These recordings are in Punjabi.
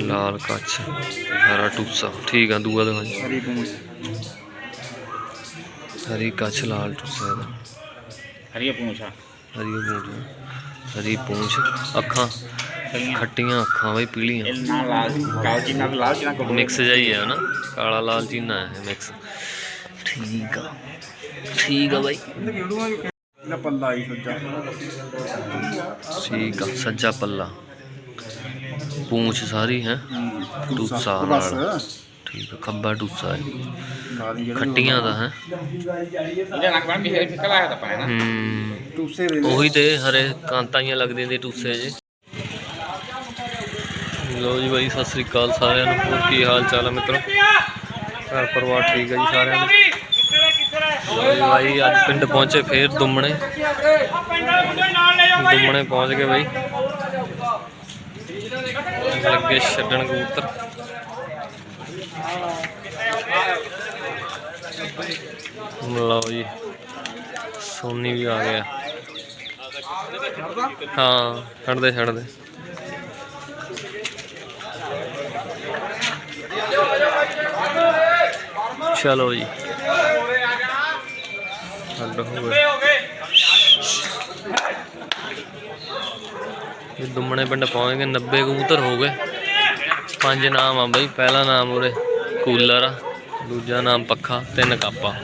ਲਾਲ ਕੱਛ ਹਰਾ ਟੂਸਾ ਠੀਕ ਆ ਦੂਆ ਦਿਖਾਈ ਹਰੀ ਪੂੰਛ ਹਰੀ ਕੱਛ ਲਾਲ ਟੂਸਾ ਇਹਦਾ ਹਰੀ ਪੂੰਛ ਆ ਹਰੀ ਪੂੰਛ ਹਰੀ ਪੂੰਛ ਅੱਖਾਂ ਖੱਟੀਆਂ ਅੱਖਾਂ ਬਈ ਪੀਲੀਆਂ ਇਹ ਨਾਲ ਲਾਲ ਕਾਲ ਜੀ ਨਾਲ ਲਾਲ ਚੀਨਾ ਕੋ ਮਿਕਸ ਜਾਈ ਹੈ ਨਾ ਕਾਲਾ ਹੈ ਠੀਕ ਆ ਨਾ ਪੱਲਾ ਹੀ ਸੱਜਾ? ਠੀਕ ਆ ਸੱਜਾ ਪੱਲਾ। ਪੂੰਛ ਸਾਰੀ ਹੈ? ਟੂਸਾ ਨਾਲ। ਠੀਕ ਆ ਖੱਬਾ ਟੂਸਾ ਹੈ। ਖੱਟੀਆਂ ਦਾ ਹੈ? ਇਹਦਾ ਤਾਂ ਹੂੰ ਟੂਸੇ ਉਹੀ ਤੇ ਹਰੇ ਕਾਂਤਾਂ ਲੱਗਦੀਆਂ ਨੇ ਟੂਸੇ ਜੇ। ਲੋ ਜੀ ਬਾਈ ਸਤਿ ਸ੍ਰੀ ਅਕਾਲ ਸਾਰਿਆਂ ਨੂੰ। ਹੋਰ ਕੀ ਹਾਲ ਚਾਲ ਹੈ ਮਿੱਤਰੋ? ਘਰ ਪਰਿਵਾਰ ਠੀਕ ਹੈ ਜੀ ਸਾਰਿਆਂ ਦਾ? ਜੀ ਬਾਈ, ਅੱਜ ਪਿੰਡ ਪਹੁੰਚੇ ਫੇਰ ਦੁੰਮਣੇ। ਦੁੰਮਣੇ ਪਹੁੰਚ ਗਏ ਬਾਈ। ਲੱਗੇ ਛੱਡਣ ਕਬੂਤਰ। ਲਓ ਜੀ, ਸੋਨੀ ਵੀ ਆ ਗਿਆ। ਹਾਂ, ਛੱਡਦੇ ਛੱਡਦੇ। ਚਲੋ ਜੀ। ਛੱਡ ਹੋ ਗਏ। ਇਹ ਦੁੰਮਣੇ ਪਿੰਡ ਪਹੁੰਚ ਗਏ 90 ਕਬੂਤਰ ਹੋ ਗਏ। ਪੰਜ ਨਾਮ ਆ ਬਈ ਪਹਿਲਾ ਨਾਮ ਉਰੇ ਕੂਲਰ ਆ ਦੂਜਾ ਨਾਮ ਪੱਖਾ ਤਿੰਨ ਕਾਪਾ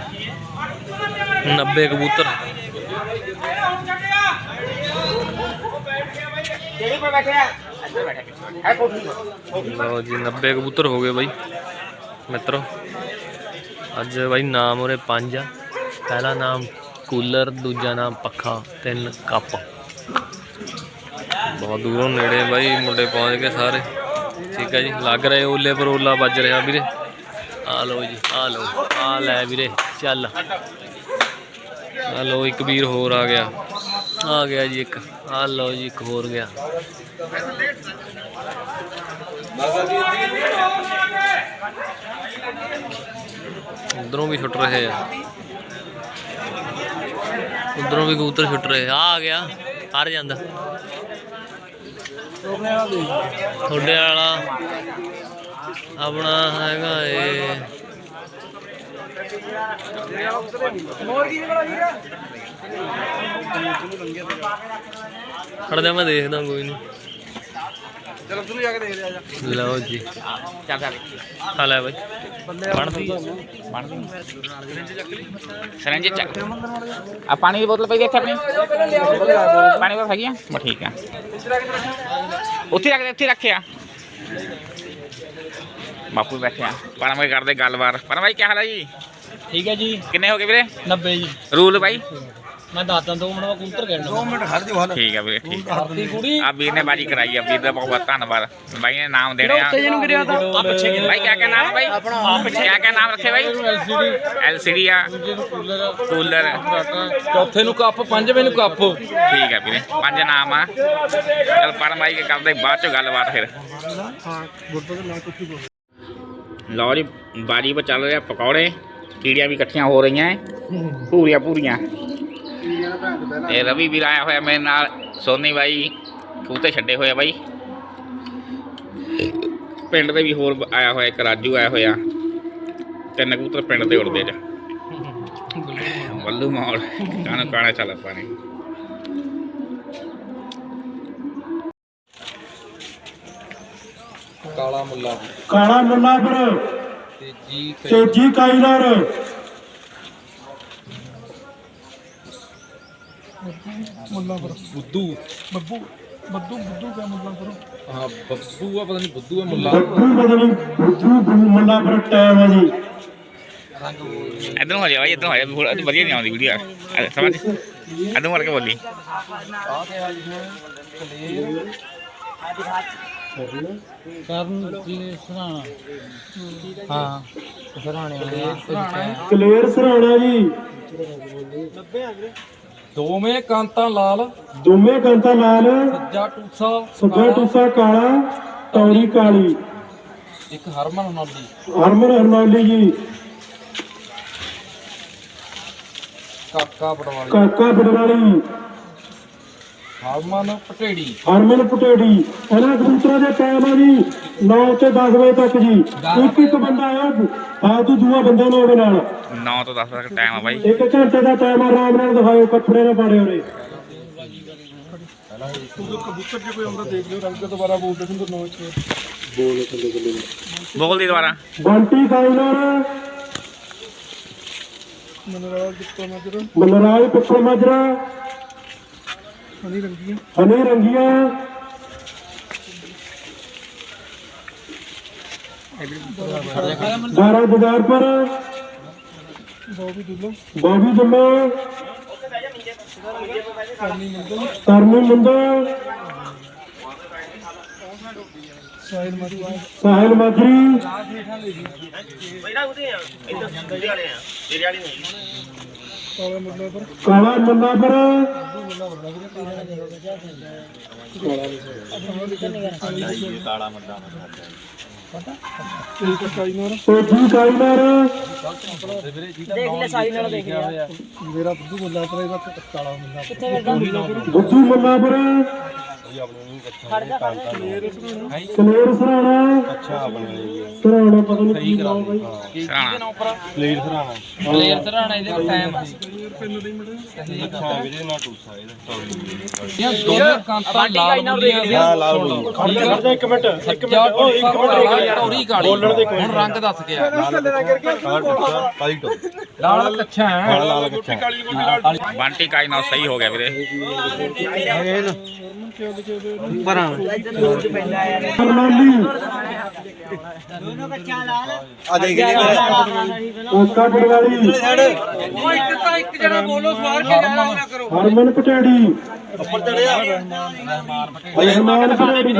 90 ਕਬੂਤਰ। ਲਓ ਜੀ 90 ਕਬੂਤਰ ਹੋ ਗਏ ਬਾਈ। ਮਿੱਤਰੋ ਅੱਜ ਬਾਈ ਨਾਮ ਉਰੇ ਪੰਜ ਆ। ਪਹਿਲਾ ਨਾਮ ਕੂਲਰ ਦੂਜਾ ਨਾਮ ਪੱਖਾ ਤਿੰਨ ਕੱਪ ਬਹੁਤ ਦੂਰੋਂ ਨੇੜੇ ਬਾਈ ਮੁੰਡੇ ਪਹੁੰਚ ਗਏ ਸਾਰੇ ਠੀਕ ਹੈ ਜੀ ਲੱਗ ਰਹੇ ਓਲੇ ਪਰ ਓਲਾ ਵੱਜ ਰਿਹਾ ਵੀਰੇ ਆ ਲਓ ਜੀ ਆ ਲਓ ਆ ਲੈ ਵੀਰੇ ਚੱਲ ਆ ਲਓ ਇੱਕ ਵੀਰ ਹੋਰ ਆ ਗਿਆ ਆ ਗਿਆ ਜੀ ਇੱਕ ਆ ਲਓ ਜੀ ਇੱਕ ਹੋਰ ਗਿਆ ਉਧਰੋਂ ਵੀ ਛੁੱਟ ਰਹੇ ਆ ਉਧਰੋਂ ਵੀ ਕਬੂਤਰ ਛੁੱਟ ਰਹੇ। ਆ ਆ ਗਿਆ। ਹਰ ਜਾਂਦਾ। ਤੁਹਾਡੇ ਵਾਲਾ ਆਪਣਾ ਹੈਗਾ ਏ। ਖੜਦਾ ਮੈਂ ਦੇਖਦਾ ਕੋਈ ਨਹੀਂ ਚਲ ਤੂੰ ਜਾ ਕੇ ਦੇਖ ਲਿਆ ਜਾ ਲਓ ਜੀ ਚੱਲ ਚੱਲ ਆ ਲੈ ਬਾਈ ਬਣਦੀ ਬਣਦੀ ਸਰੰਜ ਚੱਕ ਆ ਪਾਣੀ ਦੀ ਬੋਤਲ ਪਈ ਇੱਥੇ ਆਪਣੀ ਪਾਣੀ ਬੋਤਲ ਹੈਗੀ ਆ ਬਸ ਠੀਕ ਆ ਉੱਥੇ ਰੱਖ ਦੇ ਉੱਥੇ ਰੱਖਿਆ ਬਾਪੂ ਬੈਠਿਆ ਪਰ ਮੈਂ ਕਰਦੇ ਗੱਲਬਾਤ ਪਰ ਭਾਈ ਕੀ ਹਾਲ ਹੈ ਜੀ ਠੀਕ ਹੈ ਜੀ ਕਿੰਨੇ ਹੋ ਗਏ ਵੀਰੇ 90 ਜੀ ਰੂਲ ਬਾਈ ਮੈਂ ਦੱਸਦਾ ਦੋ ਮਿੰਟ ਬਾਅਦ ਕਬੂਤਰ ਕਹਿਣਾ 2 ਮਿੰਟ ਠੀਕ ਆ ਵੀਰੇ ਠੀਕ ਹਰਦੀ ਕੁੜੀ। ਆ ਵੀਰ ਨੇ ਬਾਜੀ ਕਰਾਈ ਆ ਵੀਰ ਦਾ ਬਹੁਤ ਬਹੁਤ ਧੰਨਵਾਦ। ਬਾਈ ਨੇ ਨਾਮ ਦੇਣੇ ਆ। ਜਿਹਨੂੰ ਗਿਰਿਆ ਤਾਂ ਆ ਪਿੱਛੇ ਗਿਰਿਆ। ਭਾਈ ਕਿਆ ਕਿਆ ਨਾਮ ਹੈ ਭਾਈ ਆ ਪਿੱਛੇ ਕਿਆ ਕਿਆ ਨਾਮ ਰੱਖੇ ਭਾਈ ਐਲਸੀਡੀ ਐਲਸੀਡੀ ਆ। Cooler cooler. ਚੌਥੇ ਨੂੰ ਕੱਪ ਪੰਜਵੇਂ ਨੂੰ ਕੱਪ। ਠੀਕ ਹੈ ਵੀਰੇ ਪੰਜ ਨਾਮ ਆ। ਚਲ ਪਰਮ ਆਈ ਕੇ ਕਰਦੇ ਬਾਅਦ ਚ ਗੱਲਬਾਤ ਫਿਰ। ਲਓ ਜੀ ਬਾਜੀ ਪਰ ਚੱਲ ਰਿਹਾ ਪਕੌੜੇ। ਕੀੜੀਆਂ ਵੀ ਇਕੱਠੀਆਂ ਹੋ ਰਹੀਆਂ ਐ। ਪੂਰੀਆਂ ਪੂਰੀਆਂ ਇਹ ਰਵੀ ਵੀਰ ਆਇਆ ਹੋਇਆ ਮੇਰੇ ਨਾਲ ਸੋਨੀ ਬਾਈ ਕੂਤੇ ਛੱਡੇ ਹੋਏ ਬਾਈ। ਪਿੰਡ ਦੇ ਵੀ ਹੋਰ ਆਇਆ ਹੋਇਆ ਇੱਕ ਰਾਜੂ ਆਇਆ ਹੋਇਆ। ਤਿੰਨ ਕਬੂਤਰ ਪਿੰਡ ਦੇ ਉੜਦੇ ਜਾ ਵੱਲੂ ਮੌੜ ਕਾਣਾ ਕਾਣਾ ਚੱਲ ਪਾਣੀ ਕਾਲਾ ਮੁੱਲਾ। ਕਾਲਾ ਮੁੱਲਾਪੁਰ ਤੇਜੀ ਤੇਜੀ ਕਾਇਲਰ ਬੁੱਧੂ। ਬੱਬੂ ਬੱਦੂ ਬੱਦੂ ਕਾ ਮੁੱਲਾਪੁਰ ਹਾਂ ਬੱਬੂ ਆ ਪਤਾ ਨਹੀਂ ਬੁੱਧੂ ਆ ਮੁੱਲਾ ਬੁੱਧੂ ਮੁੱਲਾਪੁਰ ਟਾਈਮ ਹੈ ਜੀ। ਇਧਰੋਂ ਹੋ ਜਾ ਬਾਈ ਇਧਰੋਂ ਹੋ ਜਾ ਜਿਹਾ ਵਧੀਆ ਨਹੀਂ ਆਉਂਦੀ ਵੀਡੀਓ ਸਮਝ ਇਧਰੋਂ ਵੜ ਕੇ ਬੋਲੀ। ਕਰਨ ਜੀ ਸੁਣਾਣਾ ਹਾਂ। ਸਰਾਣੇ। ਵਾਲੇ ਕਲੀਅਰ ਸਰਾਣਾ ਜੀ। ਦੋਵੇਂ ਕਾਂਤਾਂ ਲਾਲ। ਦੋਵੇਂ ਕੰਤਾ ਲਾਲ। ਸੱਜਾ ਟੂਸਾ ਸੱਜਾ ਟੁੱਸਾ ਕਾਲਾ ਤੌੜੀ ਕਾਲੀ। ਇੱਕ ਹਰਮਨ ਨਾਲੀ ਹਰਮਨ ਹਰਨੌਲੀ ਜੀ। ਕਾਕਾ ਪਟਵਾਲੀ ਕਾਕਾ ਬੜਵਾਲੀ ਹਰਮਨ ਪਟੇੜੀ। ਹਰਮਨ ਪਟੇੜੀ। ਇਹਨਾਂ ਕਬੂਤਰਾਂ ਦੇ ਟਾਈਮ ਆ ਜੀ। 9 ਤੇ 10 ਵਜੇ ਤੱਕ ਜੀ। ਇੱਕ ਇੱਕ ਬੰਦਾ ਆਇਆ ਫਾਲਤੂ ਦੂਆ ਬੰਦੇ ਨੇ ਉਹਦੇ ਨਾਲ। 9 ਤੋਂ 10 ਤੱਕ ਟਾਈਮ ਆ ਬਾਈ। ਇੱਕ ਘੰਟੇ ਦਾ ਟਾਈਮ ਆ ਆਰਾਮ ਨਾਲ ਦਿਖਾਓ ਕੱਪੜੇ ਨਾ ਪਾੜੇ ਹੋਰੇ ਤੂੰ ਕਬੂਤਰ ਜੇ ਕੋਈ ਆਉਂਦਾ ਦੇਖ ਲਿਓ ਰੰਗ ਦੁਬਾਰਾ ਬੋਲ ਦੇ ਸਿੰਦਰ ਨੋ ਬੋਲ ਦੀ ਦੁਬਾਰਾ। ਬੰਟੀ ਕਾਇਨਰ ਮਨਰਾਜ ਦਿੱਤਾ ਨਜ਼ਰ ਮਨਰਾਜ ਪਿੱਛੇ ਮਾਜਰਾ। ਹਨੀ ਰੰਗੀਆਂ। ਹਨੀ ਰੰਗੀਆਂ। ਦਾਰਾ ਬਾਜ਼ਾਰ ਪਰ। ਬੋਬੀ ਦੁੱਲੋ ਬੋਬੀ ਜੰਮਾ। ਕਰਨੀ ਮੰਦਲ ਸਾਹਿਲ ਮਧੂ ਕਾਲਾ ਮੁੱਲਾ ਪਰ ਕਾਲਾ ਮੰਨਾ ਪਰ। ਨਾਲ ਮੇਰਾ ਬੁੱਧੂ ਮੁੱਲਾ ਪਰ ਇਹਦਾ ਕਾਲਾ ਮੁੱਲਾ ਬੁੱਧੂ ਮੰਨਾ ਪਰ ਕਲੇਰ ਸਰਾਣਾ ਅੱਛਾ ਸਰਾਣਾ ਪਤਾ ਨਹੀਂ ਕੀ ਨਾਮ ਬਾਈ ਸਰਾਣਾ ਪਲੇਅਰ ਸਰਾਣਾ ਇਹਦੇ ਟਾਈਮ ਦੋਨੇ ਕਾਂਤਾਂ ਲਾਲ ਬੁੱਲੀਆਂ ਖੜ ਜਾ। ਖੜ ਜਾ ਇੱਕ ਮਿੰਟ ਇੱਕ ਮਿੰਟ। ਉਹ ਇੱਕ ਮਿੰਟ ਔਰੀ ਕਾਲੀ ਬੋਲਣ ਦੇ ਹੁਣ ਰੰਗ ਦੱਸ ਗਿਆ ਲਾਲ ਕੱਛਾ ਹੈ। ਬੰਟੀ ਕਾਈ ਨਾਲ ਸਹੀ ਹੋ ਗਿਆ ਵੀਰੇ। ਹਰਮਨ ਪਟੇੜੀ। ਉੱਪਰ ਚੜਿਆ। ਹਰਮਨ ਪਟੇੜੀ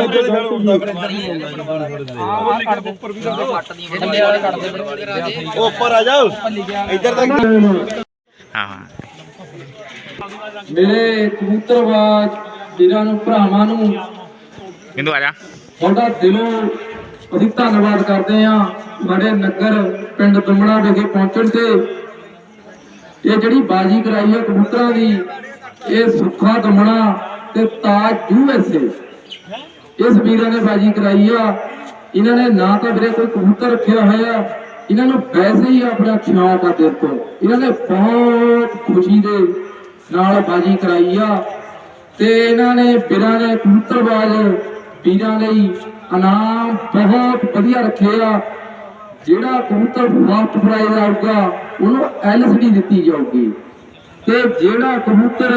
ਹਾਂ। ਮੇਰੇ ਕਬੂਤਰਬਾਜ਼ ਵੀਰਾਂ ਨੂੰ ਭਰਾਵਾਂ ਨੂੰ ਬਿੰਦੂ ਆ ਜਾ। ਤੁਹਾਡਾ ਦਿਲੋਂ ਅਸੀਂ ਧੰਨਵਾਦ ਕਰਦੇ ਹਾਂ ਸਾਡੇ ਨਗਰ ਪਿੰਡ ਦੁੰਮੜਾ ਵਿਖੇ ਪਹੁੰਚਣ ਤੇ। ਇਹ ਜਿਹੜੀ ਬਾਜੀ ਕਰਾਈ ਹੈ ਕਬੂਤਰਾਂ ਦੀ ਇਹ ਸੁੱਖਾ ਦੁੰਮੜਾ ਤੇ ਤਾਜ ਯੂਐਸਏ ਇਸ ਵੀਰਾਂ ਨੇ ਬਾਜੀ ਕਰਾਈ ਆ। ਇਹਨਾਂ ਨੇ ਨਾ ਤਾਂ ਵੀਰੇ ਕੋਈ ਕਬੂਤਰ ਰੱਖਿਆ ਹੋਇਆ ਇਹਨਾਂ ਨੂੰ ਵੈਸੇ ਹੀ ਆਪਣਾ ਸ਼ੌਕ ਆ ਦਿਲ ਤੋਂ ਇਹਨਾਂ ਨੇ ਬਹੁਤ ਖੁਸ਼ੀ ਦੇ ਨਾਲ ਬਾਜੀ ਕਰਾਈ ਆ ਤੇ ਇਹਨਾਂ ਨੇ ਵੀਰਾਂ ਨੇ ਕਬੂਤਰਬਾਜ਼ ਵੀਰਾਂ ਲਈ ਇਨਾਮ ਬਹੁਤ ਵਧੀਆ ਰੱਖੇ ਆ। ਜਿਹੜਾ ਕਬੂਤਰ ਫਸਟ ਪ੍ਰਾਈਜ਼ ਆਊਗਾ ਉਹਨੂੰ ਐਲਸੀਡੀ ਦਿੱਤੀ ਜਾਊਗੀ। ਤੇ ਜਿਹੜਾ ਕਬੂਤਰ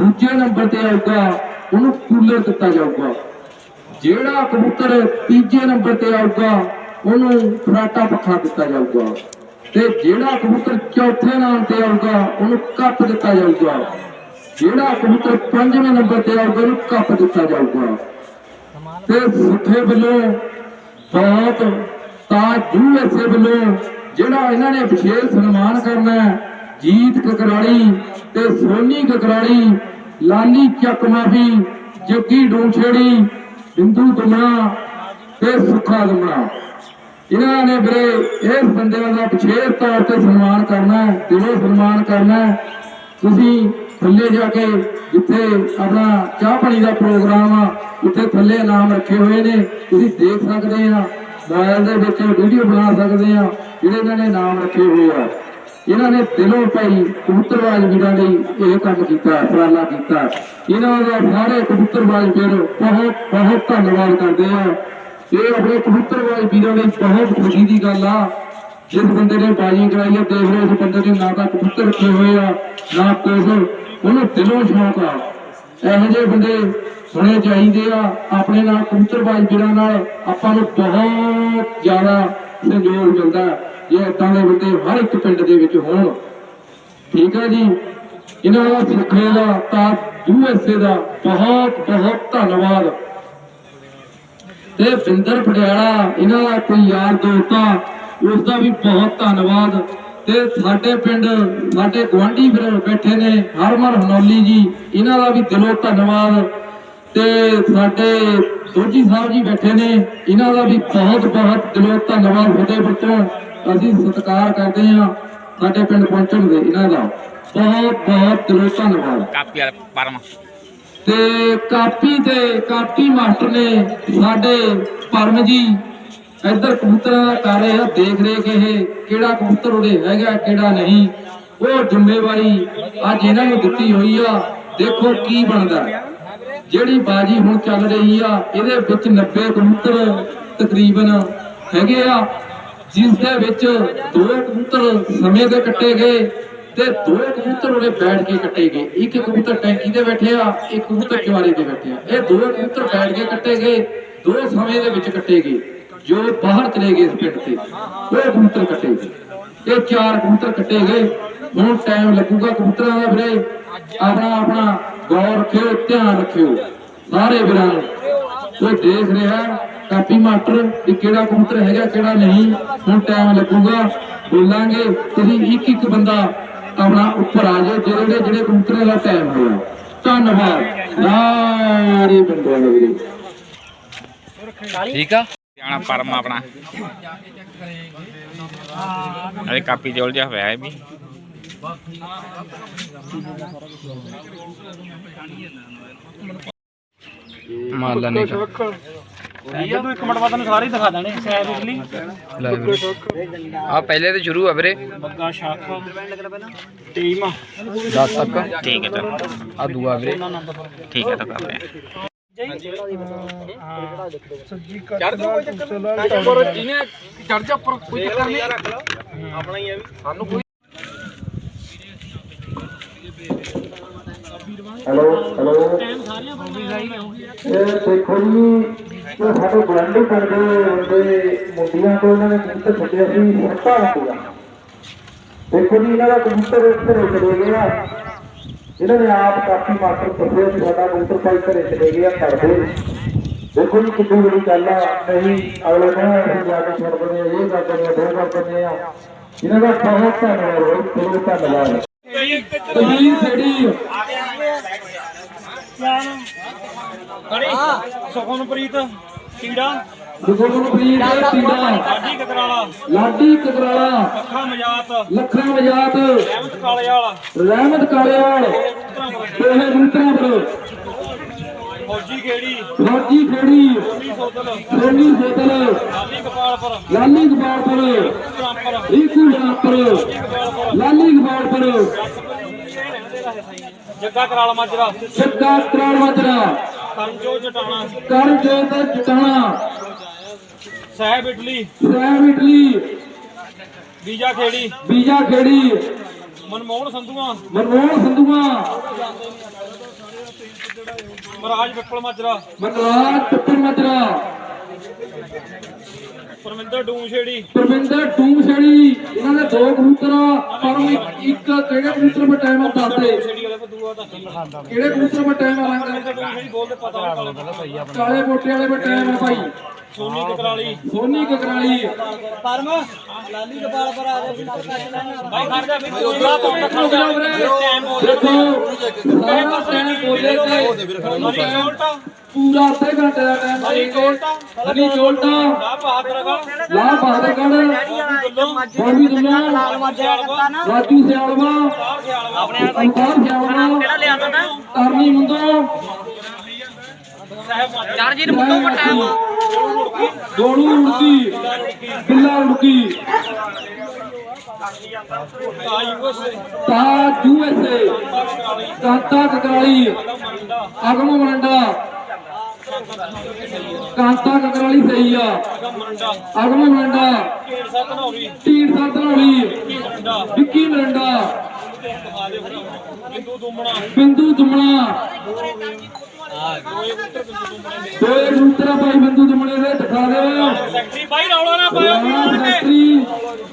ਦੂਜੇ ਨੰਬਰ ਤੇ ਆਊਗਾ, ਉਹਨੂੰ ਕੂਲਰ ਦਿੱਤਾ ਜਾਊਗਾ। ਜਿਹੜਾ ਕਬੂਤਰ ਤੀਜੇ ਨੰਬਰ ਤੇ ਆਊਗਾ ਉਹਨੂੰ ਫਰਾਟਾ ਪੱਖਾ ਦਿੱਤਾ ਜਾਊਗਾ। ਤੇ ਜਿਹੜਾ ਕਬੂਤਰ ਚੌਥੇ ਨਾਮ ਤੇ ਆਊਗਾ, ਉਹਨੂੰ ਕੱਪ ਦਿੱਤਾ ਜਾਊਗਾ। ਜਿਹੜਾ ਕਬੂਤਰ ਪੰਜਵੇਂ ਨੰਬਰ ਤੇ ਆਊਗਾ, ਉਹਨੂੰ ਕੱਪ ਦਿੱਤਾ ਜਾਊਗਾ। ਤੇ ਸੁੱਖੇ ਵੱਲੋਂ ਬਹੁਤ ਤਾਂ ਯੂਐਸਏ ਵੱਲੋਂ ਜਿਹੜਾ ਇਹਨਾਂ ਨੇ ਵਿਸ਼ੇਸ਼ ਸਨਮਾਨ ਕਰਨਾ ਜੀਤ ਕਕਰਾਲੀ ਤੇ ਸੋਨੀ ਕਕਰਾਲੀ, ਲਾਲੀ ਚੱਕ ਮਾਫੀ, ਜੱਗੀ ਡੂੰਛੇੜੀ, ਬਿੰਦੂ ਦੁਮਣਾ ਤੇ ਸੁਖਾ ਦੁਮਣਾ। ਇਹਨਾਂ ਨੇ ਵੀਰੇ ਇਸ ਬੰਦੇ ਦਾ ਵਿਸ਼ੇਸ਼ ਤੌਰ ਤੇ ਸਨਮਾਨ ਕਰਨਾ, ਦਿਲੋਂ ਸਨਮਾਨ ਕਰਨਾ, ਤੁਸੀਂ ਥੱਲੇ ਜਾ ਕੇ ਜਿੱਥੇ ਆਪਣਾ ਚਾਹ ਪਾਣੀ ਦਾ ਪ੍ਰੋਗਰਾਮ ਆ, ਉੱਥੇ ਥੱਲੇ ਨਾਮ ਰੱਖੇ ਹੋਏ ਨੇ, ਤੁਸੀਂ ਦੇਖ ਸਕਦੇ ਆ, ਮੋਬਾਈਲ ਦੇ ਵਿੱਚ ਵੀਡੀਓ ਬਣਾ ਸਕਦੇ ਆ, ਜਿਹੜੇ ਇਹਨਾਂ ਨੇ ਨਾਮ ਰੱਖੇ ਹੋਏ ਆ। ਇਹਨਾਂ ਨੇ ਦਿਲੋਂ ਭਾਈ ਕਬੂਤਰਬਾਜ਼ ਵੀਰਾਂ ਲਈ ਇਹ ਕੰਮ ਕੀਤਾ, ਉਪਰਾਲਾ ਕੀਤਾ। ਇਹਨਾਂ ਦਾ ਸਾਰੇ ਕਬੂਤਰਬਾਜ਼ ਵੀਰ ਬਹੁਤ ਬਹੁਤ ਧੰਨਵਾਦ ਕਰਦੇ ਆ। ਇਹ ਆਪਣੇ ਕਬੂਤਰਬਾਜ਼ ਵੀਰਾਂ ਲਈ ਬਹੁਤ ਖੁਸ਼ੀ ਦੀ ਗੱਲ ਆ। ਜਿਸ ਬੰਦੇ ਨੇ ਬਾਜੀ ਕਰਾਈ ਹੈ ਦੇਖ ਰਹੇ ਉਸ ਬੰਦੇ ਨੇ ਨਾ ਤਾਂ ਕਬੂਤਰ ਰੱਖੇ ਹੋਏ ਆ, ਨਾ ਕੁਛ ਉਹਨੂੰ ਦਿਲੋਂ ਸ਼ੌਕ ਆ। ਇਹੋ ਜਿਹੇ ਬੰਦੇ ਹੋਣੇ ਚਾਹੀਦੇ ਆ, ਆਪਣੇ ਨਾਲ ਕਬੂਤਰਬਾਜ਼ ਵੀਰਾਂ ਨਾਲ ਆਪਾਂ ਨੂੰ ਬਹੁਤ ਜ਼ਿਆਦਾ ਸਹਿਯੋਗ ਮਿਲਦਾ ਜੇ ਏਦਾਂ ਦੇ ਬੰਦੇ ਹਰ ਇੱਕ ਪਿੰਡ ਦੇ ਵਿੱਚ ਹੋਣ। ਠੀਕ ਹੈ ਜੀ? ਇਹਨਾਂ ਦਾ ਸਿੱਖੇ ਦਾ ਤਾਂ ਯੂਐਸਏ ਦਾ ਬਹੁਤ ਬਹੁਤ ਧੰਨਵਾਦ। ਤੇ ਬਿੰਦਰ ਪਟਿਆਲਾ, ਇਹਨਾਂ ਦਾ ਕੋਈ ਯਾਰ ਦੋਸਤ ਆ ਉਸ ਦਾ ਵੀ ਬਹੁਤ ਧੰਨਵਾਦ। ਤੇ ਸਾਡੇ ਪਿੰਡ, ਸਾਡੇ ਗਵਾਂਢੀ ਵੀਰ ਬੈਠੇ ਨੇ, ਹਰਮਨ ਹਨੌਲੀ ਜੀ, ਇਹਨਾਂ ਦਾ ਵੀ ਦਿਲੋਂ ਧੰਨਵਾਦ। ਤੇ ਸਾਡੇ ਦੋਜੀ ਸਾਹਿਬ ਜੀ ਬੈਠੇ ਨੇ, ਇਹਨਾਂ ਦਾ ਵੀ ਬਹੁਤ ਬਹੁਤ ਦਿਲੋਂ ਧੰਨਵਾਦ ਫਤਿਹਪੁਰ ਤੋਂ ਅਸੀਂ ਸਤਿਕਾਰ ਕਰਦੇ ਹਾਂ ਸਾਡੇ ਪਿੰਡ ਪਹੁੰਚਣ ਦੇ, ਇਹਨਾਂ ਦਾ। ਬਹੁਤ ਬਹੁਤ ਦਿਲੋਂ ਧੰਨਵਾਦ। ਕਾਪੀ ਵਾਲਾ ਪਰਮ। ਤੇ ਕਾਪੀ ਤੇ ਕਾਪੀ ਮਾਸਟਰ ਨੇ ਸਾਡੇ ਪਰਮ ਜੀ ਇੱਧਰ ਕਬੂਤਰਾਂ ਦਾ ਕਰ ਰਹੇ ਆ ਦੇਖ ਰੇਖ ਇਹ ਕਿਹੜਾ ਕਬੂਤਰ ਉਰੇ ਹੈਗਾ, ਕਿਹੜਾ ਨਹੀਂ। ਉਹ ਜ਼ਿੰਮੇਵਾਰੀ ਅੱਜ ਇਹਨਾਂ ਨੂੰ ਦਿੱਤੀ ਹੋਈ ਆ। ਦੇਖੋ ਕੀ ਬਣਦਾ। ਜਿਹੜੀ ਬਾਜੀ ਹੁਣ ਚੱਲ ਰਹੀ ਆ, ਇਹਦੇ ਵਿੱਚ 90 ਕਬੂਤਰ ਤਕਰੀਬਨ ਹੈਗੇ ਆ, ਜਿਸ ਦੇ ਵਿੱਚ ਦੋ ਕਬੂਤਰ ਸਮੇਂ ਦੇ ਕੱਟੇ ਗਏ। ਤੇ ਦੋ ਕਬੂਤਰ ਉਹਨੇ ਬੈਠ ਕੇ ਕੱਟੇ ਗਏ। ਇੱਕ ਕਬੂਤਰ ਟੈਂਕੀ ਤੇ ਬੈਠੇ ਇੱਕ ਕਬੂਤਰ ਚਵਾਰੇ ਤੇ ਬੈਠੇ ਇਹ ਦੋ ਕਬੂਤਰ ਬੈਠ ਕੇ ਕੱਟੇ ਗਏ ਦੋ ਸਮੇਂ ਦੇ ਵਿੱਚ ਕੱਟੇ ਗਏ। ਜੋ ਬਾਹਰ ਚਲੇ ਗਏ ਇਸ ਪਿੰਡ ਤੇ, ਉਹ ਕਬੂਤਰ ਕੱਟੇ ਗਏ। ਇਹ ਚਾਰ ਕਬੂਤਰ ਕੱਟੇ ਗਏ। ਹੁਣ ਟਾਈਮ ਲੱਗੂਗਾ ਕਬੂਤਰਾਂ ਦਾ ਵੀਰੇ। ਆਪਣਾ ਆਪਣਾ ਗੌਰ ਰੱਖਿਓ, ਧਿਆਨ ਰੱਖਿਓ। ਸਾਰੇ ਵੀਰਾਂ ਕੋਈ ਦੇਖ ਰਿਹਾ ਕਾਪੀ ਮਾਸਟਰ ਕਿ ਕਿਹੜਾ ਕਬੂਤਰ ਹੈਗਾ, ਕਿਹੜਾ ਨਹੀਂ। ਹੁਣ ਟਾਈਮ ਲੱਗੂਗਾ। ਬੋਲਾਂਗੇ, ਤੁਸੀਂ ਇੱਕ ਇੱਕ ਬੰਦਾ ਆਪਣਾ ਉੱਪਰ ਆ ਜਾਓ, ਜਿਹੜੇ ਜਿਹੜੇ ਕਬੂਤਰਾਂ ਦਾ ਟਾਈਮ ਹੋਇਆ। ਧੰਨਵਾਦ। ਸਾਰੇ ਬੰਦਿਆਂ ਦਾ ਵੀਰੇ। ਠੀਕ ਆ? ਜਾਣਾ ਪਰਮ ਆਪਣਾ। ਅਰੇ ਕਾਪੀ ਜੋਲ ਜਿਹਾ ਹੋਇਆ ਹੈ ਵੀ। ਮਾਰ ਲੈਣੇ ਜਦੋਂ ਇੱਕ ਮਿੰਟ ਬਾਅਦ ਤੁਹਾਨੂੰ ਸਾਰੇ ਹੀ ਦਿਖਾ ਦੇਣੇ ਆ ਪਹਿਲੇ ਤੇ ਸ਼ੁਰੂ ਆ ਵੀਰੇ। ਬੱਗਾ ਸ਼ਾਖ ਟੀਮ। 10 ਤੱਕ ਠੀਕ ਹੈ ਤਾਂ। ਆ ਦੂਆ ਵੀਰੇ। ਠੀਕ ਹੈ ਤਾਂ ਕਰਦੇ ਹਾਂ ਚੜ ਜਾ ਉੱਪਰ ਕੋਈ ਚੱਕਰ ਨਹੀਂ। ਆਪਣਾ ਹੀ ਹੈ ਸਾਨੂੰ ਕੋਈ ਹੈਲੋ ਹੈਲੋ ਇਹ ਦੇਖੋ ਜੀ, ਇਹ ਸਾਡੇ ਗੁਆਂਢੀ ਪਿੰਡ ਦੇ ਬੰਦੇ ਮੁੰਡੀਆਂ ਤੋਂ ਇਹਨਾਂ ਨੇ ਕਬੂਤਰ ਛੱਡਿਆ ਸੀ, ਸੱਤਾ ਹੁੰਦੀਆਂ ਦੇਖੋ ਜੀ, ਇਹਨਾਂ ਦਾ ਕਬੂਤਰ ਘਰੇ ਚਲੇ ਗਿਆ। ਇਹਨਾਂ ਨੇ ਆਪ ਕਾਫੀ ਮਾਸਟਰ ਦੱਸਿਆ ਸੀ ਸਾਡਾ ਕਬੂਤਰ ਭਾਈ ਘਰੇ ਚਲੇ ਗਿਆ ਕਰਦੇ ਦੇਖੋ ਜੀ ਕਿੰਨੀ ਬੜੀ ਗੱਲ ਆ। ਨਹੀਂ, ਅਗਲੇ ਕਹਿੰਦੇ ਅਸੀਂ ਜਾ ਕੇ ਛੱਡ ਦਿੰਦੇ ਇਹ ਕਰਦੇ ਨੇ, ਉਹ ਕਰ ਆ ਇਹਨਾਂ ਦਾ ਬਹੁਤ ਧੰਨਵਾਦ ਬਹੁਤ ਧੰਨਵਾਦ। ਤਹੀਰ ਜਿਹੜੀ ਖੜੀ ਸੁਖਨਪ੍ਰੀਤ ਕੀੜਾ ਸਾਡੀ ਕਤਰਾਲਾ ਲਾਡੀ ਕਕਰਾਲਾ। ਅੱਖਾਂ ਮਜਾਤ ਲੱਖਾਂ ਮਜਾਤ ਰਹਿਮਤ ਕਾਲੇ ਵਾਲਾ ਰਹਿਮਤ ਕਾਲਿਆਲ। ਦੋਹੇ ਰੂਤਰਾਪੁਰ ਫੌਜੀ ਗੇੜੀ ਫੌਜੀ ਖੇੜੀ। ਸੋਨੀ ਸੋਤਲ ਲਾਲੀ ਕਪਾਲਪੁਰ ਲਾਲੀ ਗਵਾਲਪੁਰ ਟਰਾਂਪਰ ਰੀਕੂ ਡਾਪੁਰ ਲਾਲੀ ਗਵਾਲਪੁਰ Jagga ਕਰਾਲਾ Majra. ਸੱਕਾ ਕਰਾਲ Majra. ਕਰਮਜੋ Jatana. Karan Jot Jatana. Sahib Italy. Sam Italy. Bija Kheri. Bija Kheri. Manmohan Sandhuan. Manmohan Sandhua. Maharaj Whipple Majra. Manraj Tappar Majra. Parminder ਡੂਮ ਛੇੜੀ ਪਰਵਿੰਦਰ ਟੂਮ ਛੜੀ ਇਹਨਾਂ ਦੇ ਦੋ ਕਬੂਤਰ ਆ, ਪਰ ਉਹ ਇੱਕ ਕਿਹੜੇ ਕਬੂਤਰ ਪਰ ਟਾਈਮ ਆ ਦੱਸਦੇ ਛੇੜੀ ਵਾਲੇ ਦੂਆ ਤਾਂ ਖਾਂਦਾ ਕਿਹੜੇ ਕਬੂਤਰ ਪਰ ਟਾਈਮ ਆ ਰੰਗ ਡੂਮ ਛੇੜੀ ਬੋਲਦੇ ਪਤਾ ਨਹੀਂ ਕਾਲੇ ਮੋਟੇ ਵਾਲੇ ਪਰ ਟਾਈਮ ਆ ਭਾਈ। ਸੋਨੀ ਕਕਰਾਲੀ। ਸੋਨੀ ਕਕਰਾਲੀ। ਪਰਮ ਲਾਲੀ ਕਪਾਲ ਪਰ ਆ ਰਹੇ ਭਾਈ ਖੜ ਜਾ ਵੀ ਉਹਦਾ ਪੌਂਡ ਖੜ ਜਾ ਟਾਈਮ ਹੋ ਦੇਖੋ ਸਾਰਾ ਟਾਈਮ ਬੋਲੇ ਤੇ ਮਨੀ ਚੋਲਟਾ। ਪੂਰਾ ਅੱਧੇ ਘੰਟੇ ਦਾ ਟਾਈਮ ਮਨੀ ਚੋਲਟਾ। ਹਨੀ ਚੋਲਟਾ। ਦਾ ਬਹਾਦਰ ਗਾ ਲਾ ਬਹਾਦਰਗੜ ਬੋਬੀ ਦੁੱਲਾ ਰਾਜੂ ਸਿਆਲਵਾ। ਆਪਣੇ ਅੰਕਾਰ ਸਿਆਲਵਾ। ਕਿਹੜਾ ਲਿਆਂਦਾ ਨਾ। ਕਰਨੀ ਮੁੰਦੋ ਸਾਹਿਬ ਮਾਜਰਾ ਚਰਜੀਤ ਮੁੰਡੋ ਪਰ ਦੋੜੂ ਉੜਕੀ ਬਿੱਲਾ ਉੜਕੀ ਆਈ ਯੂਐਸਏ ਕਾਂਤਾ ਕਕਰਾਲੀ ਅਗਮ ਮਰੰਡਾ। ਕਾਂਤਾ ਕਕਰਾਲੀ ਸਹੀ ਆ। ਅਗਮ ਮਰੰਡਾ। ਢੇਰ ਸੱਤ ਨੌਰੀ ਵਿੱਕੀ ਮਰੰਡਾ। ਬਿੰਦੂ ਦੁਮਣਾ ਬਿੰਦੂ ਦੁਮਣਾ। ਦੋਏ ਪੁੱਤਰ ਭਾਈ ਬਿੰਦੂ ਦੁਮਣੇ ਦੇ ਦਿਖਾ ਦੇ ਸੈਕਟਰੀ ਬਾਈ ਰੌਲਾ ਨਾ ਪਾਇਓ ਕੀ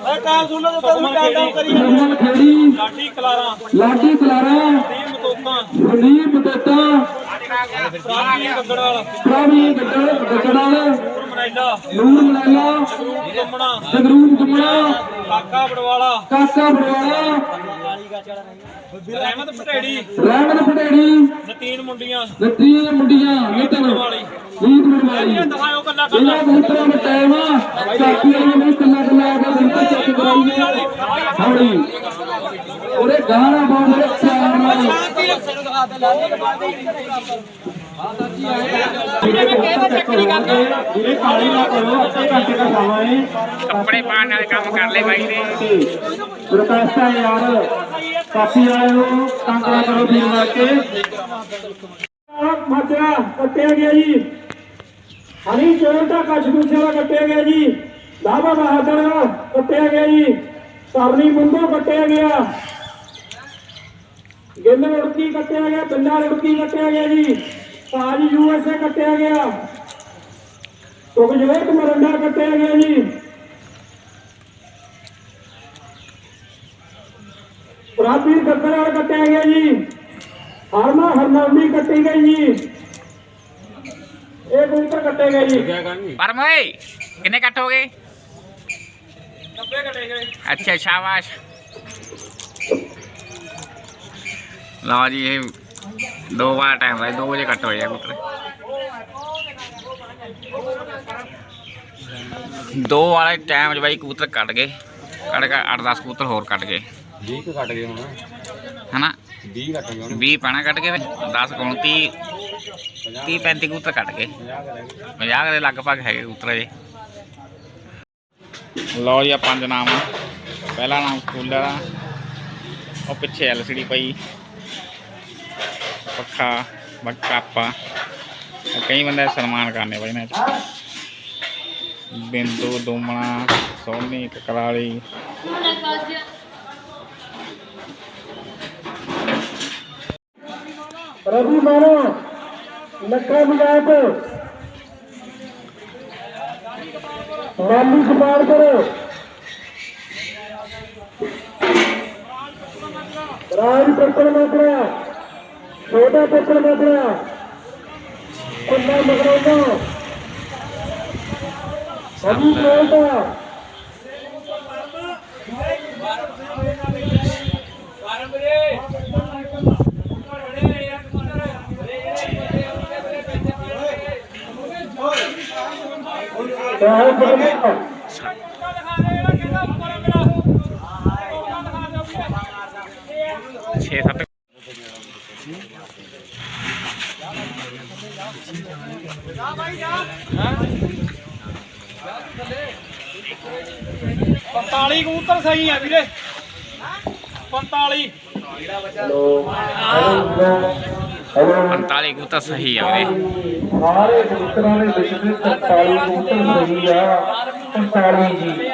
ਓਏ ਟਾਈਮ ਸੁਣ ਲਓ ਤੁਸੀਂ ਟਾਈਮ ਡਾਊਨ ਕਰੀ ਜਾਂਦੇ ਖੇੜੀ ਲਾਠੀ ਕਲਾਰਾ ਲਾਡੀ ਕਲਾਰਾ ਟੀਮ ਤੋਤਾਂ ਸੰਦੀਪ ਮਤੇਤਾ ਪ੍ਰਾਪਤੀ ਗੱਗੜਵਾਲ ਪ੍ਰਵੀ ਗੱਡੜ ਗੱਡੜਾਲ ਨੂਰ ਮਨੈਲਾ ਨੂਰ ਮਲਾਲਾ ਜਗਰੂਪ ਦੁਮਣਾ ਕਾਕਾ ਬੜਵਾਲਾ ਕਾਕਾ ਬੜਵਾਲਾ। ਰਹਿਮਤ ਪਟੇੜੀ। ਰਹਿਮਤ ਪਟੇੜੀ। ਨਤੀਨ ਮੁੰਡੀਆਂ। ਨਤੀਨ ਮੁੰਡੀਆਂ ਨਿਤਨ ਨੀਤ ਮਰਵਾਲੀ ਦਿਖਾਓ ਕੱਲਾ ਇਹਨਾਂ ਕਬੂਤਰਾਂ ਦਾ ਟਾਈਮ ਆ। ਕਾਪੀਆਂ ਨੂੰ ਕੱਲਾ ਕੱਲਾ ਆ ਕੇ ਕਬੂਤਰ ਚੈੱਕ ਕਰਾਈਏ ਹੌਲੀ। ਉਹਦੇ ਗਾਣਾ ਬਹੁਤ ਸਿਆਣਾ ਨੂੰ ਸ਼ਾਂਤੀ ਰੱਖੋ ਨੂੰ ਦਿਖਾ ਦੇ ਲਾਲੀ ਕਬਾਲ ਦੇ ਵੀਰੇ ਕਾਲੀ ਨਾ ਕਰੋ ਅੱਧੇ ਘੰਟੇ ਦਾ ਸਮਾਂ ਹੈ ਕੱਪੜੇ ਪਾਣ ਵਾਲੇ ਕੰਮ ਕਰ ਲੈ ਬਾਈ ਨੇ। ਰਿਕਵੈਸਟ ਯਾਰ। ਕਾਫੀ ਆਏ ਹੋ ਕਰੋ ਵੀਰ ਮਾਰ ਕੇ। ਮੱਛਰਾ ਕੱਟਿਆ ਗਿਆ ਜੀ। ਹਰੀ ਚੋਰ ਦਾ ਕੱਛ ਦੂਸਰੇ ਕੱਟਿਆ ਗਿਆ ਜੀ। ਦਾਵਾ ਬਹਾਦਰ ਦਾ ਕੱਟਿਆ ਗਿਆ ਜੀ। ਕਰਨੀ ਮੁੰਡੋ ਕੱਟਿਆ ਗਿਆ। ਗਿੱਲ ਲੜਕੀ ਕੱਟਿਆ ਗਿਆ, ਬਿੱਲਾ ਲੜਕੀ ਕੱਟਿਆ ਗਿਆ ਜੀ। ਤਾਜ ਯੂਐਸਏ ਕੱਟਿਆ ਗਿਆ। ਸੁਖਜੋਤ ਮਰੰਡਾ ਕੱਟਿਆ ਗਿਆ ਜੀ। ರಾತ್ರಿ ಕತ್ತಲಾಡ ಕಟ್ಟೆ ಆಗ್ಯಾನ ಜಿ हरमा भी कटे गई जी एक ऊपर कटे गए जी बरमई कितने कटोगे अच्छा शाबाश लो जी ये दो बार टाइम है दो बजे कट हो जाएगा कुत्ते दो वाले टाइम भाई कबूतर कट गए कट गए आठ दस कबूतर और कट गए 20 ਕੁ ਕੱਟ ਗਏ ਹੁਣ। ਹਨਾ? 20 ਕੱਟ ਗਏ ਹੁਣ। 20 ਪਾਣਾ ਕੱਟ ਗਏ 10 ਕੋਣ 30 35 ਕਬੂਤਰ ਕੱਟ ਗਏ। 50 ਦੇ ਲਗਭਗ ਹੈਗੇ ਕਬੂਤਰ ਪੰਜ ਨਾਮ। ਪਹਿਲਾ ਨਾਮ ਕੂਲਰ ਆ ਉਹ ਪਿੱਛੇ ਐਲਸੀਡੀ ਪਈ। ਪੱਖਾ ਬਕਾਪਾ ਕਈ ਬੰਦੇ ਸਨਮਾਨ ਕਰਨੇ ਬਈ ਨੇ। ਬਿੰਦੂ ਦੋਮਣਾ ਸੋਨੀ ਕਕਰਾਲੀ। रवि माना लक्का मिला को मालिक मार करो। राज पत्थर मकड़ा छोटा पत्थर मकड़ा कुंडा मकड़ा सभी मकड़ा 6 7 ਜਾ ਭਾਈ ਜਾ ਹਾਂ 45 ਕਬੂਤਰ ਸਹੀ ਆ ਵੀਰੇ। 45 ਕਿਹੜਾ ਬਚਾ 45 ਕਬੂਤਰ ਸਹੀ ਆ ਵੀਰੇ। ਸਾਰੇ ਕਬੂਤਰਾਂ ਦੇ ਵਿੱਚ ਦੇ 43 ਕਬੂਤਰ ਸਹੀ ਆ 45 ਜੀ।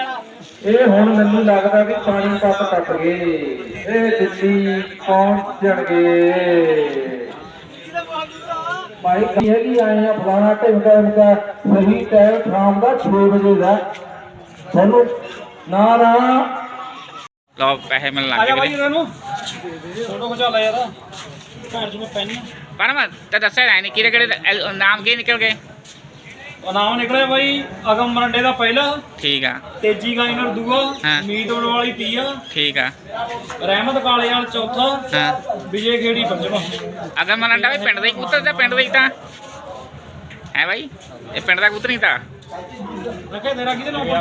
ਇਹ ਹੁਣ ਮੈਨੂੰ ਲੱਗਦਾ ਕਿ ਪਾਣੀ ਤੱਕ ਟੱਪ ਗਏ। ਇਹ ਦਿੱਲੀ ਪਹੁੰਚ ਜਾਣਗੇ। ਭਾਈ ਕਹੀ ਹੈਗੀ ਆਏ ਆ ਫਲਾਣਾ ਢਿੰਗਾ ਇਨਕਾ ਸਹੀ ਟਾਈਮ ਸ਼ਾਮ ਦਾ 6 ਵਜੇ ਦਾ। ਤੁਹਾਨੂੰ ਨਾ ਨਾ ਲਓ ਪੈਸੇ ਮਿਲਣ ਲੱਗ ਗਏ ਬਾਈ ਵੀਰੇ। ਇਹਨਾਂ ਨੂੰ। ਫੋਟੋ ਖਿਚਾ ਲੈ ਯਾਰ। ਪੈਨ ਪਰਮ ਤੇ ਦੱਸਿਆ ਨਹੀਂ ਕਿਹੜੇ ਕਿਹੜੇ ਐਲ- ਨਾਮ ਕੀ ਨਿਕਲ ਗਏ? ਉਹ ਨਾਮ ਨਿਕਲਿਆ ਬਾਈ ਅਗਮ ਮਰੰਡੇ ਦਾ ਪਹਿਲਾ ਠੀਕ ਆ। ਤੇਜੀ ਗਾਇਨਰ ਦੂਆ ਹਾਂ। ਮੀਤ ਵਾਲੀ ਤੀਆ ਠੀਕ ਆ। ਰਹਿਮਤ ਕਾਲੇਵਾਲ ਚੌਥਾ ਹਾਂ। ਵਿਜੇ ਖੇੜੀ ਪੰਜਵਾਂ। ਅਗਰ ਮਨੰਡਾ ਵੀ ਪਿੰਡ ਦਾ ਹੀ ਕਬੂਤਰ ਤੇ ਪਿੰਡ ਦਾ ਹੀ ਤਾਂ। ਹੈ ਬਾਈ ਇਹ ਪਿੰਡ ਦਾ ਕਬੂਤਰ ਨਹੀਂ ਤਾਂ। ਕਿਹਾ ਤੇਰਾ ਕਿਹਦੇ ਪੜਦਾ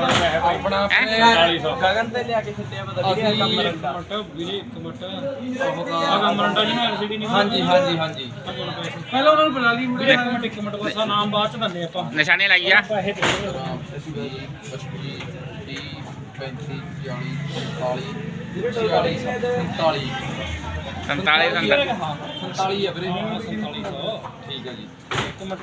ਆਪਣਾ ਹੈਂ? ਗਗਨ ਤੇ ਲਿਆ ਕੇ ਛੱਡਿਆ ਪਤਾ ਨਹੀਂ ਅਸੀਂ ਕਮਟ ਵਿਜੇ ਕਮਟ ਅਗਮ ਮਰੰਡਾ ਜੀ ਨੂੰ ਐਲਸੀਡੀ ਨਹੀਂ ਹਾਂਜੀ ਹਾਂਜੀ ਹਾਂਜੀ। ਪਹਿਲਾਂ ਉਹਨਾਂ ਨੂੰ ਬੁਲਾ ਲਈ ਮੁੰਡੇ ਇੱਕ ਮਿੰਟ ਇੱਕ ਮਿੰਟ ਬਸ ਨਾਮ ਬਾਅਦ ਚ ਦੰਨੇ ਆਪਾਂ। ਨਿਸ਼ਾਨੇ ਲਾਈ ਆ। ਪੈਸੇ ਦੇ ਦਿਓ। 25 30 35 40 45 46 47 ਕੀ ਸੰਦਰ ਹੋਏਗਾ? ਹਾਂ 47 ਹੈ ਵੀਰੇ 4700 ਠੀਕ ਹੈ ਜੀ। ਇੱਕ ਮਿੰਟ।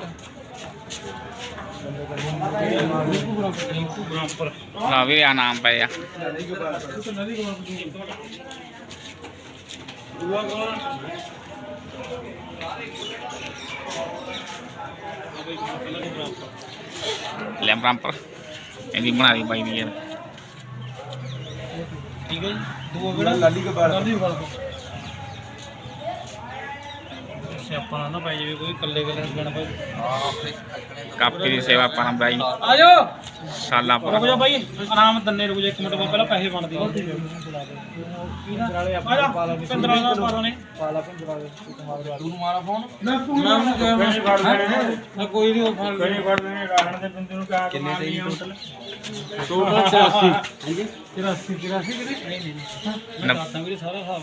ਰਿੰਕੂ ਬਰਾਂਪਰ ਲਓ ਵੀਰੇ ਆ ਨਾਮ ਪਏ ਆ ਦੂਆ ਕੌਣ ਲੈਮ ਰਾਮਪਰ ਇਹਦੀ ਬਣਾ ਲਈ ਬਾਈ ਦੀ ਯਾਰ ਠੀਕ ਹੈ ਜੀ ਦੂਆ ਕਿਹੜਾ ਲਾਲੀ ਕਬਾਲ ਲਾਲੀ ਕਬਾਲ ਸਿਆਪਾ ਨਾ ਨਾ ਪਾਈ ਜਾਵੇ ਕੋਈ ਇਕੱਲੇ ਇਕੱਲੇ ਨੂੰ ਕਹਿਣਾ ਪਏ ਕਾਪੀ ਦੀ ਸੇਵਾ ਪਰਮ ਬਾਈ। ਆ ਸਾਲਾਂਪੁਰ ਰੁਕ ਜਾ ਬਾਈ ਆਰਾਮ ਦੰਨੇ ਰੁਕ ਜਾ ਇੱਕ ਮਿੰਟ ਬਾਅਦ ਪਹਿਲਾਂ ਪੈਸੇ ਬਣਦੇ ਆ। ਪਿੰਦਰਾ ਦਾ ਪਾਰੋ ਨੇ ਤੂੰ ਮਾਰਾ ਫੋਨ ਨਾ ਕੋਈ ਨਹੀਂ ਫੜ ਲੈਣੇ ਫੜ ਲੈਣੇ ਰਾਹਣ ਦੇ ਬੰਦੇ ਨੂੰ ਕਿਆ ਕਿੰਨੇ ਦੇ ਟੋਟਲ ਟੋਟਲ 84 ਹਾਂਜੀ 83 83 ਕਿਤੇ ਨਹੀਂ ਨਹੀਂ ਨੱਬ- ਕਰਦਾ ਵੀਰੇ ਸਾਰਾ ਹਿਸਾਬ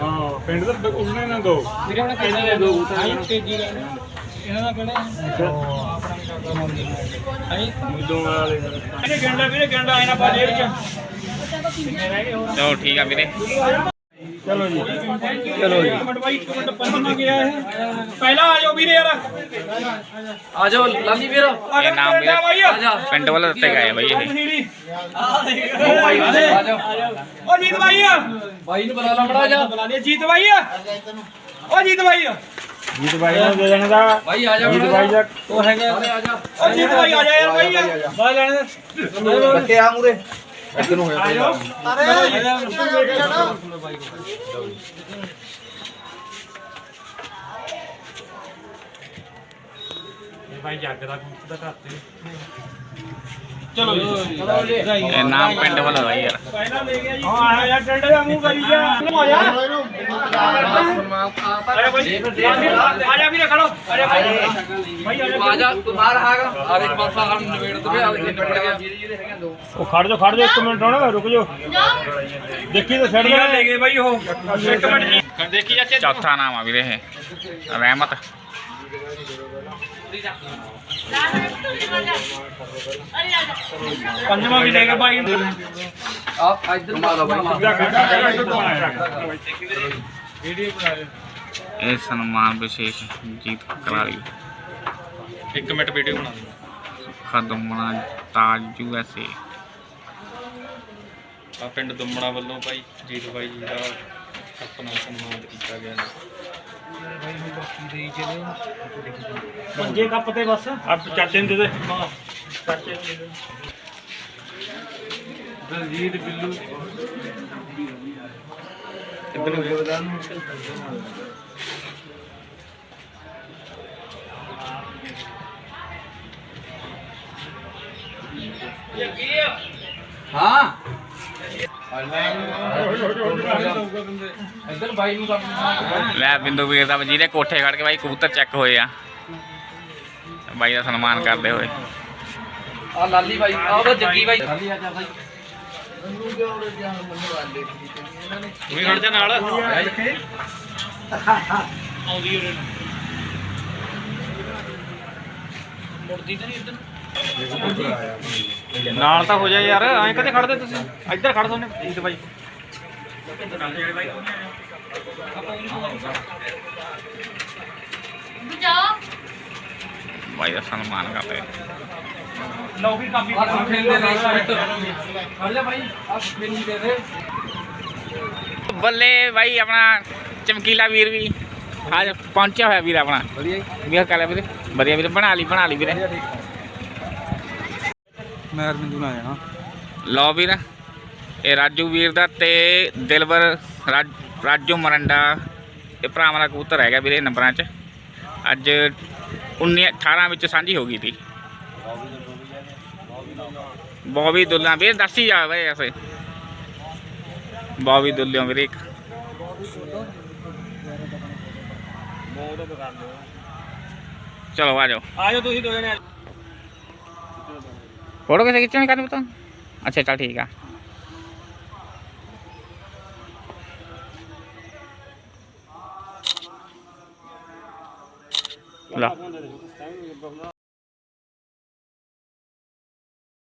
ਹਾਂ ਪਿੰਡ ਦਾ ਉਹਨੇ ਨਾ ਦੋ। ਵੀਰੇ ਉਹਨੇ ਕਹਿੰਦਾ ਦੇ ਦੋ? ਹਾਂ ਤੇਜੀ ਲੈਣੇ ਇਹਨਾਂ ਦਾ ਕਿਹੜਾ ਆਪਣਾ ਹਾਂ ਦੋ ਵਾਲੇ ਇਹਨੇ ਗੰਡਾ ਵੀਰੇ ਗੰਡਾ ਆਇਨਾ ਪਾ ਜੇਬ ਚ ਕਿੰਨੇ ਰਹਿ ਗਏ ਹੋਰ ਚਲੋ ਠੀਕ ਆ ਵੀਰੇ। ਚਲੋ ਜੀ। ਚਲੋ ਜੀ। ਇੱਕ ਮਿੰਟ ਬਾਈ ਇੱਕ ਮਿੰਟ ਪੰਜਵਾਂ ਗਿਆ ਇਹ। ਪਹਿਲਾਂ ਆ ਜਾਓ ਵੀਰੇ ਯਾਰ। ਆ ਜਾਓ ਲਾਲੀ ਵੀਰ। ਇਹ ਨਾਮ ਵੀਰੇ ਪਿੰਡ ਵੱਲੋਂ ਦਿੱਤੇ ਗਏ ਬਾਈ ਇਹ। ਆ ਜਾਓ। ਓ ਜੀਤ ਬਾਈ ਆ। ਬਾਈ ਨੂੰ ਬੁਲਾ ਲਾ ਮੜਾ ਜਾ। ਜੀਤ ਬਾਈ ਆ। ਓ ਜੀਤ ਬਾਈ ਆ। ਜੀਤ ਬਾਈ ਨੂੰ ਦੇ ਦੇਣਾ ਦਾ। ਬਾਈ ਆ ਜਾ ਜੀਤ ਬਾਈ ਦਾ। ਉਹ ਹੈਗਾ ਆ ਜਾ। ਓ ਜੀਤ ਬਾਈ ਆ ਜਾ ਯਾਰ ਬਾਈ ਆ। ਬਾਈ ਲੈਣ ਦੇ। ਬੱਕੇ ਆ ਮੂਰੇ। ਇੱਧਰ ਨੂੰ ਆ ਜਾਓ ਅਰੇ ਭਾਈ ਜੱਗ ਦਾ ਕੁੱਤ ਦਾ ਘੱਟ ਚਲੋ ਜੀ ਇਹ ਨਾਮ ਪਿੰਡ ਵੱਲੋਂ ਬਾਈ ਯਾਰ ਪਹਿਲਾਂ ਲੈ ਗਿਆ ਜੀ ਹਾਂ ਆ ਜਾ ਟੰਡੇ ਦਾ ਮੂੰਹ ਕਰੀ ਜਾ ਆ ਜਾ ਅਰੇ ਭਾਈ ਆ ਜਾ ਵੀਰੇ ਖੜੋ ਅਰੇ ਭਾਈ ਭਾਈ ਆ ਜਾ ਆ ਜਾ ਤੂੰ ਬਾਹਰ ਆਗਾ ਆ ਦੇਖ ਪਾਸਾ ਹਮ ਨਵੇੜ ਦਵੇ ਆ ਦੇਖ ਨਿਬੜ ਗਿਆ ਜਿਹੜੇ ਜਿਹੜੇ ਹੈਗੇ ਦੋ ਉਹ ਖੜ ਜਾ ਖੜ ਜਾ ਇੱਕ ਮਿੰਟ ਹੁਣ ਰੁਕ ਦੇ ਲੈ ਲੈ ਇਹ ਸਨਮਾਨ ਵਿਸ਼ੇਸ਼ ਜੀਤ ਕਰਾਲੀ ਇੱਕ ਮਿੰਟ ਵੀਡੀਓ ਬਣਾ ਖਦਮਣਾ ਤਾਜ ਯੂਐਸਏ ਆ ਪਿੰਡ ਦੁੰਮਣਾ ਵੱਲੋਂ ਭਾਈ ਜੀਤ ਬਾਈ ਜੀ ਦਾ ਆਪਣਾ ਸਨਮਾਨ ਕੀਤਾ ਗਿਆ ਪੰਜੇ ਕੱਪ ਤੇ ਬਸ। ਆ ਚਾਚੇ ਨੂੰ ਦੇ ਦੇ। ਚਾਚੇ ਨੂੰ ਦੇ ਦੇ ਦਲਜੀਤ ਬਿੱਲੂ ਕਿੱਧਰ ਹੋ ਗਿਆ ਹਾਂ। ਇੱਧਰ ਬਾਈ ਨੂੰ ਕਰ ਲੈ ਬਿੰਦੂ ਵੀਰ ਦਾ ਜਿਹਦੇ ਕੋਠੇ ਖੜ ਕੇ ਬਾਈ ਕਬੂਤਰ ਚੈੱਕ ਹੋਏ ਆ। ਬਾਈ ਦਾ ਸਨਮਾਨ ਕਰਦੇ ਹੋਏ। ਆ ਲਾਲੀ ਬਾਈ ਆ ਉਹਦਾ ਜੱਗੀ ਬਾਈ। ਲਾਲੀ ਆ ਜਾ ਬਾਈ ਵੀ ਖੜ ਜਾ ਨਾਲ। ਆਉਂਦੀ ਉਰੇ ਨੂੰ। ਮੁੜਦੀ ਤਾਂ ਨਹੀਂ ਇੱਧਰ। ਨਾਲ ਤਾਂ ਹੋ ਜਾ ਯਾਰ ਐਂ ਕਦੇ ਖੜਦੇ ਤੁਸੀਂ? ਇੱਧਰ ਖੜ ਸੋਨੇ। ਜੀਤ ਬਾਈ। ਬਾਈ ਦਾ ਸਨਮਾਨ ਕਰਦੇ ਲਓ ਵੀ ਕਾਪੀ। ਖੇਲਦੇ ਨਹੀਂ ਸੈੱਟ ਜਾ ਬਾਈ। ਆ ਮੈਨੂੰ ਦੇ ਦੇ। ਬੱਲੇ ਬਾਈ ਆਪਣਾ ਚਮਕੀਲਾ ਵੀਰ ਵੀ। ਅੱਜ ਪਹੁੰਚਿਆ ਹੋਇਆ ਵੀਰ ਆਪਣਾ। ਵਧੀਆ ਵੀਰ ਕਾਲੇ ਵੀਰੇ। ਵਧੀਆ ਵੀਰੇ ਬਣਾ ਲਈ ਬਣਾ ਲਈ ਵੀਰੇ। ਮੈਂ ਅਰਵਿੰਦੂ ਨਾਲ ਜਾਣਾ। ਲਓ ਵੀਰ ਇਹ ਰਾਜੂ ਵੀਰ ਦਾ ਤੇ ਦਿਲਵਰ ਰਾਜ- ਮਰੰਡਾ ਇਹ ਭਰਾਵਾਂ ਦਾ ਕਬੂਤਰ ਹੈਗਾ ਵੀਰੇ ਨੰਬਰਾਂ 'ਚ। ਅੱਜ 19 18 ਵਿੱਚ ਸਾਂਝੀ ਹੋ ਗਈ ਸੀ। ਬੋਬੀ ਦੁੱਲਾ ਵੀਰ ਦੱਸੀ ਜਾ ਬਈ ਐਸੇ ਬੋਬੀ ਦੁੱਲਿਓ ਵੀਰੇ ਇੱਕ। ਚਲੋ ਆ ਜਾਓ। ਆ ਜਾਓ ਤੁਸੀਂ ਦੋ ਜਣੇ। ਫੋਟੋ ਕਿੱਥੇ ਖਿੱਚਣੀ ਕਰਨੀ ਪਤਾ ਅੱਛਾ ਚੱਲ ਠੀਕ ਆ ਲਾ